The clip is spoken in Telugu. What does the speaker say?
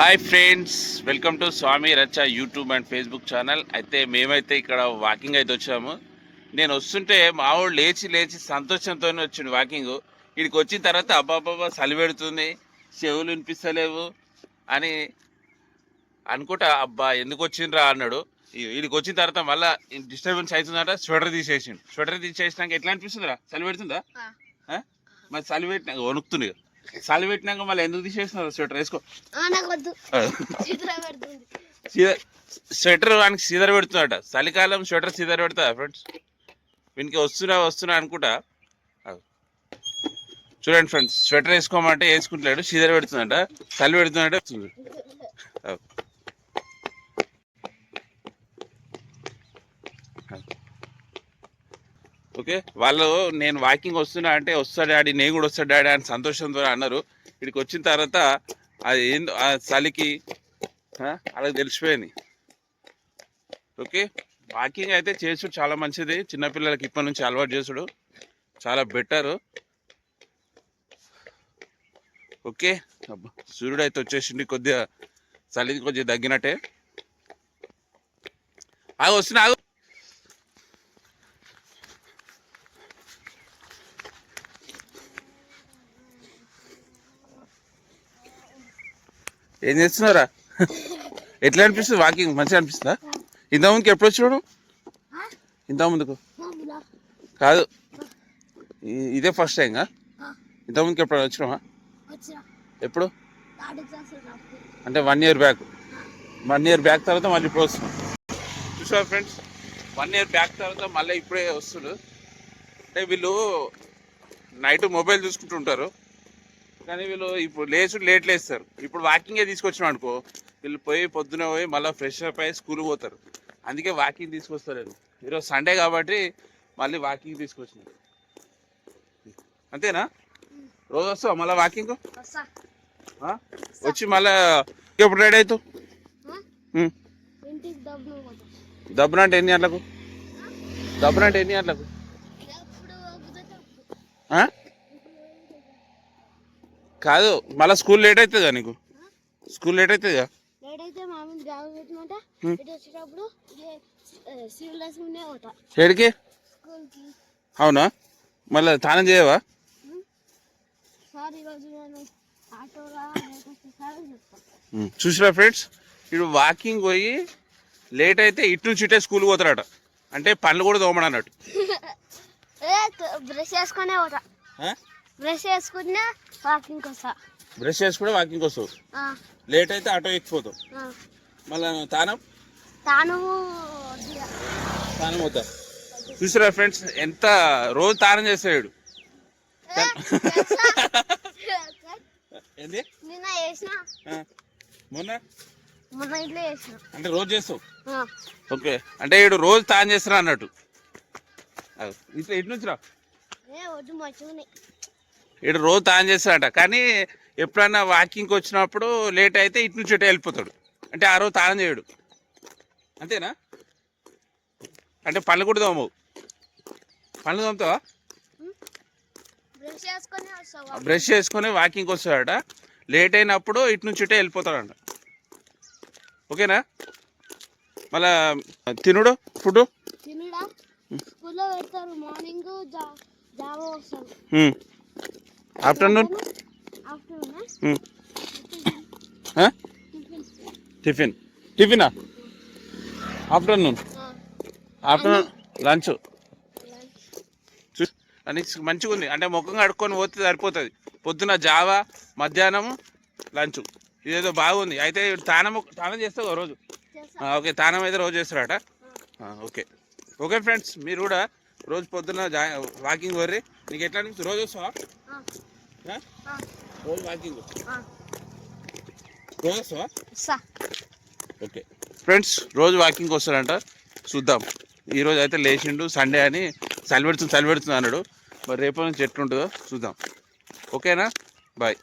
Hi friends welcome to Swamy Racha YouTube and Facebook channel అయితే మేమైతే ఇక్కడ వాకింగ్ అయితే వచ్చాము నేను వస్తుంటే మా వాడు లేచి లేచి సంతోషంతోనే వచ్చిండు వాకింగ్ ఇక్కడికి వచ్చిన తర్వాత అబ్బాబ్బా చలి పెడుతుంది చెవులు వినిపిస్తలేవు అని అనుకుంటా అబ్బా ఎందుకు వచ్చిండ్రా అన్నాడు వీడికి వచ్చిన తర్వాత మళ్ళీ డిస్టర్బెన్స్ అవుతుందంట స్వెటర్ తీసేసిండు. స్వెటర్ తీసేసినాక ఎట్లా అనిపిస్తుందిరా? చలి పెడుతుందా? మరి చలి పెట్టినాక వణుకుతుంది. చలి పెట్టినాక మళ్ళీ ఎందుకు తీసేసినారు స్వెటర్? వేసుకో. స్వెటర్ వానికి సీదర పెడుతున్నాడట చలికాలం స్వెటర్ సీదర పెడతా ఫ్రెండ్స్. వీనికి వస్తున్నా వస్తున్నా అనుకుంటా. చూడండి ఫ్రెండ్స్ స్వెటర్ వేసుకోమంటే వేసుకుంటలేడు సీదర పెడుతుందట చలి పెడుతుందట. ఓకే? వాళ్ళు నేను వాకింగ్ వస్తున్నా అంటే వస్తా డాడీ నేను కూడా వస్తా డాడీ అని సంతోషంతో అన్నారు. ఇక్కడికి వచ్చిన తర్వాత అది ఏందో ఆ చలికి అలా తెలిసిపోయింది. ఓకే? వాకింగ్ అయితే చేసుడు చాలా మంచిది. చిన్నపిల్లలకి ఇప్పటి నుంచి అలవాటు చేసుడు. చాలా బెటర్ ఓకే? అబ్బా, సూర్యుడు అయితే వచ్చేసింది కొద్దిగా చలికి కొద్దిగా తగ్గినట్టే. ఆగు వస్తున్నా ఆగు. ఏం చేస్తున్నారా ఎట్లా అనిపిస్తుంది వాకింగ్ మంచిగా అనిపిస్తుందా? ఇంత ముందుకు ఎప్పుడు వచ్చినాడు? ఇంత ముందుకు? కాదు. ఇదే ఫస్ట్ టైంగా ఆ, ఇంత ముందుకు ఎప్పుడు వచ్చినావా? ఎప్పుడు? అంటే one year back one year back తర్వాత మళ్ళీ ఇప్పుడు వస్తున్నాం చూసా ఫ్రెండ్స్ వన్ ఇయర్ బ్యాక్ తర్వాత మళ్ళీ ఇప్పుడే వస్తుడు అంటే వీళ్ళు నైట్ మొబైల్ చూసుకుంటుంటారు. కానీ వీళ్ళు ఇప్పుడు లేచుడు లేట్ లేస్తారు. ఇప్పుడు వాకింగే తీసుకొచ్చినాం అనుకో వీళ్ళు పోయి పొద్దున పోయి మళ్ళీ ఫ్రెష్ అప్ అయ్యి స్కూల్ పోతారు. అందుకే వాకింగ్ తీసుకొస్తారు ఈరోజు సండే కాబట్టి మళ్ళీ వాకింగ్ తీసుకొచ్చినారు అంతేనా? రోజు వస్తావా మళ్ళీ వాకింగ్? వచ్చి మళ్ళీ ఎప్పుడు రెడీ అవుతావు? దబ్బున అంటే ఎన్ని గంటలకు? దబ్బున అంటే ఎన్ని గంటలకు ఎప్పుడు కుదిరితే అప్పుడు. ఆ? కాదు మళ్ళీ స్కూల్ లేట్ అవుతుందా నీకు? స్కూల్ లేట్ పోతా. ఏడికి? అవునా? మళ్ళీ స్నానం చేయవా? చూసిరా ఫ్రెండ్స్ ఇప్పుడు వాకింగ్ పోయి లేట్ అయితే ఇటు నుంచి ఇటే స్కూల్ పోతారట. అంటే పనులు కూడా తోమడు అన్నట్టు బ్రష్ చేసుకునే పోతా. బ్రష్ చేసుకునే వాకింగ్కి వస్తా బ్రష్ చేసుకుంటే వాకింగ్ వస్తావు ఆ, లేట్ అయితే ఆటో ఎక్కిపోతావు. ఆ. మళ్ళీ తానం? తాను. తానం పోతా. చూసిరా ఫ్రెండ్స్ ఎంత రోజు తానం? ఏంది? మొన్న? చేసిన. అంటే రోజు చేస్తావు? ఓకే. అంటే ఈడు రోజు తాను చేస్తున్నా అన్నట్టు. ఇట్లా ఇటు నుంచి రా? ఈడు రోజు తాను చేస్తాడట. కానీ ఎప్పుడన్నా వాకింగ్కి వచ్చినప్పుడు లేట్ అయితే ఇటు నుంచి ఇటు వెళ్ళిపోతాడు. అంటే ఆ రోజు తానం చేయడు. అంతేనా? అంటే పళ్ళు కూడా తోమవు. పళ్ళు తోముతావా? బ్రష్ చేసుకొని వాకింగ్కి వస్తాడట. లేట్ అయినప్పుడు ఇటు నుంచి ఇటే వెళ్ళిపోతాడంట. ఓకేనా? మళ్ళా తినుడు? ఫుడ్ తినడా? స్కూల్లో పెడతారు. మార్నింగ్ ఆఫ్టర్నూన్ టిఫిన్ టిఫినా ఆఫ్టర్నూన్ ఆఫ్టర్నూన్ లంచ్ అని మంచిగా ఉంది. అంటే ముఖం కడుక్కొని పోతే సరిపోతుంది. పొద్దున జావా మధ్యాహ్నం లంచ్. ఇదేదో బాగుంది. అయితే తానం తానం చేస్తావు రోజు? ఓకే. తానం అయితే రోజు చేస్తారట ఓకే. Okay friends. మీరు కూడా రోజు పొద్దున జా వాకింగ్ వర్రి నీకు ఎట్లా రోజు వస్తావా? రోజు వాకింగ్ రోజు వస్తావా సా ఓకే ఫ్రెండ్స్ రోజు వాకింగ్ వస్తాడంట చూద్దాం. ఈరోజు అయితే లేచిండు సండే అని చలి పెడుతుంది చలి పెడుతుంది అన్నాడు. మరి రేపు నుంచి ఎట్లుంటుందో చూద్దాం. ఓకేనా బాయ్